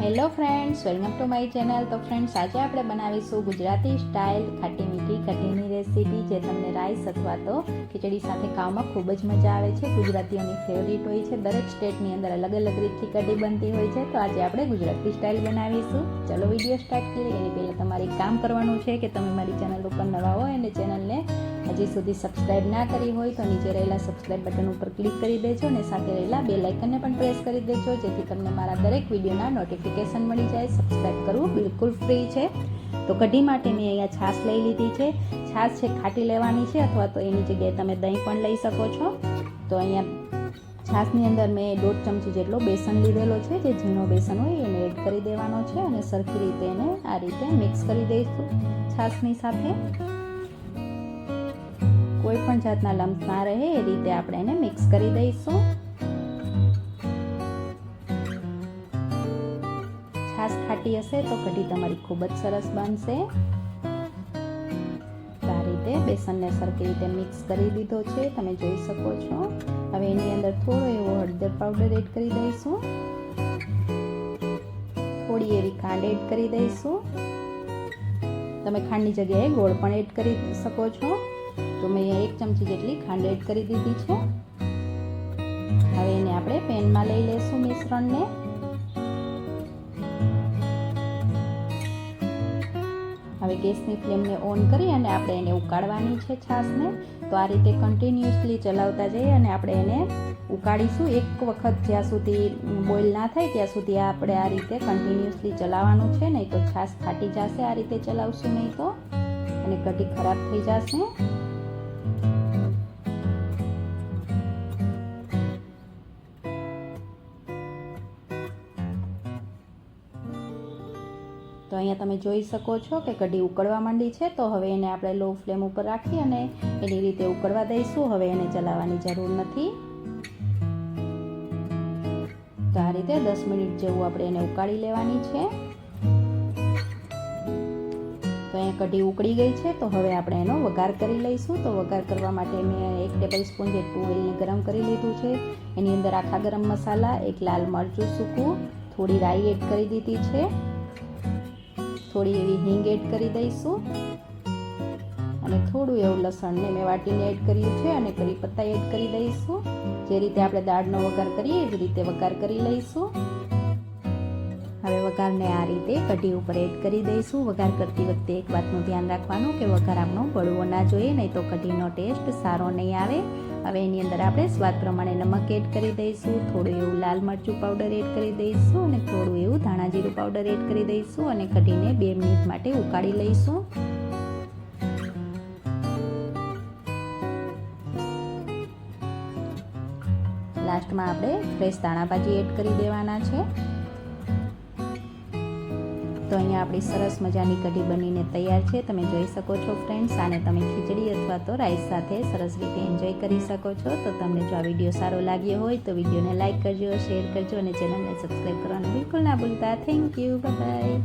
Hello friends welcome to my channel તો friends આજે આપણે બનાવીશું ગુજરાતી સ્ટાઇલ ખાટી મીઠી કઢીની રેસીપી જે તમને રાઈસ અથવા તો ખીચડી સાથે ખાવામાં ખૂબ જ મજા આવે છે. ગુજરાતીઓની ફેવરિટ હોય છે. દરેક સ્ટેટની અંદર અલગ અલગ રીતથી કઢી બનતી હોય છે. તો આજે આપણે ગુજરાતી સ્ટાઇલ બનાવીશું. ચલો વીડિયો સ્ટાર્ટ કરીએ. એની પહેલાં તમારે કામ કરવાનું છે કે તમે મારી ચેનલ ઉપર નવા હોય અને ચેનલને હજી સુધી સબસ્ક્રાઇબ ના કરી હોય તો નીચે રહેલા સબસ્ક્રાઇબ બટન ઉપર ક્લિક કરી દેજો અને સાથે રહેલા બે લાઇકનને પણ પ્રેસ કરી દેજો. જેથી તમને મારા દરેક વિડીયોના નોટિફિકેશન મળી જાય સબસ્ક્રાઈબ કરવું બિલકુલ ફ્રી છે. તો કઢી માટે મેં અહીંયા છાશ લઈ લીધી છે. છાશ છે ખાટી લેવાની છે, અથવા તો એની જગ્યાએ તમે દહીં પણ લઈ શકો છો. તો અહીંયા છાશની અંદર મેં દોઢ ચમચી જેટલો બેસન લીધેલો છે, જે ઝીણો બેસન હોય એને એડ કરી દેવાનો છે અને સરખી રીતે એને આ રીતે મિક્સ કરી દઈશું છાશની સાથે. કોઈ પણ જાતના લમ્સ ના રહે, એ રીતે આપણે એને મિક્સ કરી દઈશું. છાશ ખાટી હશે તો કઢી તમારી ખૂબ જ સરસ બનશે. આ રીતે બેસનને સરખી રીતે મિક્સ કરી દીધો છે, તમે જોઈ શકો છો. હવે એની અંદર થોડો એવો હળદર પાવડર એડ કરી દઈશું. થોડી એવી ખાંડ એડ કરી દઈશું. તમે ખાંડની જગ્યાએ ગોળ પણ એડ કરી શકો છો. તો મેં એક ચમચી જેટલી ખાંડ એડ કરી દીધી છે. હવે એને આપણે પેનમાં લઈ લઈશું મિશ્રણને. હવે ગેસની ફ્લેમને ઓન કરી અને આપણે એને ઉકાળવાની છે છાશને. તો આ રીતે કન્ટિન્યુઅસલી ચલાવતા જઈએ અને આપણે એને ઉકાળીશું. એક વખત જ્યાં સુધી બોઇલ ના થાય ત્યાં સુધી આપણે આ રીતે કન્ટિન્યુઅસલી ચલાવવાનું છે. નહીં તો છાશ ફાટી જશે આ રીતે ચલાવશું નહીં તો. અને કઢી ખરાબ થઈ જશે. તો અહીંયા તમે જોઈ શકો છો કે કઢી ઉકળવા માંડી છે, તો હવે એને આપણે લો ફ્લેમ ઉપર રાખી અને એની રીતે ઉકળવા દઈશું. હવે એને ચલાવવાની જરૂર નથી. તો આ રીતે દસ મિનિટ જેવું આપણે એને ઉકાળી લેવાની છે. તો અહીંયા કઢી ઉકળી ગઈ છે, તો હવે આપણે એનો વઘાર કરી લઈશું. તો વઘાર કરવા માટે મેં એક ટેબલ સ્પૂન જેટલું ઓઇલને ગરમ કરી લીધું છે. એની અંદર આખા ગરમ મસાલા, એક લાલ મરચું સૂકું, થોડી રાઈ એડ કરી દીધી છે. થોડી એવી હિંગ એડ કરી દઈશું. અને થોડું એવું લસણને મેં વાટીને એડ કર્યું છે અને કરી પત્તા એડ કરી દઈશું. જે રીતે આપણે દાળનો વઘાર કરીએ એ જ રીતે વઘાર કરી લઈશું. હવે વઘારને આ રીતે કઢી ઉપર એડ કરી દઈશું. વઘાર કરતી વખતે એક વાતનું ધ્યાન રાખવાનું કે વઘાર આપણો બળવો ના જોઈએ, નહીં તો કઢીનો ટેસ્ટ સારો નહીં આવે. હવે એની અંદર આપણે સ્વાદ પ્રમાણે નમક એડ કરી દઈશું, થોડું એવું લાલ મરચું પાવડર એડ કરી દઈશું અને થોડું એવું ધાણા જીરું પાવડર એડ કરી દઈશું અને કઢીને બે મિનિટ માટે ઉકાળી લઈશું. લાસ્ટમાં આપણે ફ્રેશ ધાણાભાજી એડ કરી દેવાના છે. તો અહીંયા આપણી સરસ મજાની કઢી બનીને તૈયાર છે. તમે જોઈ શકો છો ફ્રેન્ડ્સ, આને તમે ખીચડી અથવા તો રાઈસ સાથે સરસ રીતે એન્જોય કરી શકો છો. તો તમને જો આ વીડિયો સારો લાગ્યો હોય તો વિડીયોને લાઇક કરજો શેર કરજો અને ચેનલને સબસ્ક્રાઈબ કરવાનું બિલકુલ ના ભૂલતા. Thank you bye